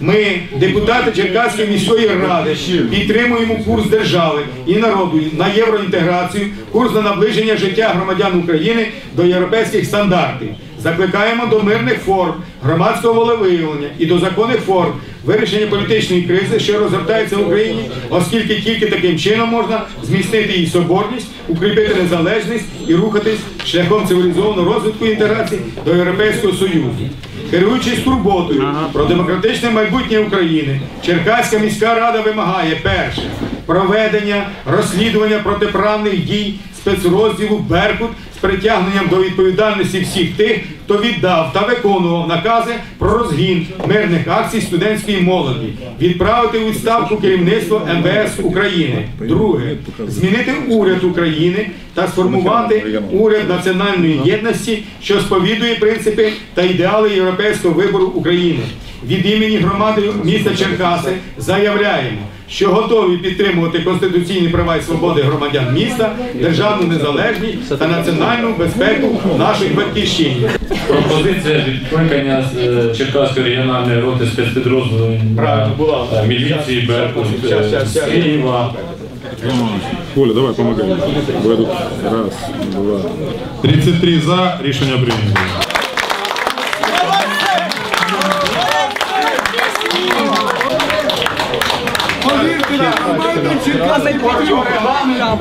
Ми, депутати Черкаської міської ради, підтримуємо курс держави і народу на євроінтеграцію, курс на наближення життя громадян України до європейських стандартів. Закликаємо до мирних форм громадського волевиявлення і до законних форм вирішення політичної кризи, що розгортається в Україні, оскільки тільки таким чином можна зміцнити її соборність, укріпити незалежність і рухатись шляхом цивілізованого розвитку і інтеграції до Європейського Союзу. Керуючись турботою про демократичне майбутнє України, Черкаська міська рада вимагає перше проведення розслідування протиправних дій спецрозділу Беркут з притягненням до відповідальності всіх тих, хто віддав та виконував накази про розгін мирних акцій студентської молоді, відправити у відставку керівництво МВС України. Друге змінити уряд України та сформувати уряд національної єдності, що сповідує принципи та ідеали європейського вибору України. Від імені громади міста Черкаси заявляємо, що готові підтримувати конституційні права і свободи громадян міста, державну незалежність та національну безпеку нашої батьківщини. Пропозиція відкликання з е, Черкаської регіональної роти спецпідрозділу е, міліції Беркут з. Києва. Оля, давай помогай. Раз, два. 33 за. Рішення прийнято.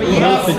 Yes.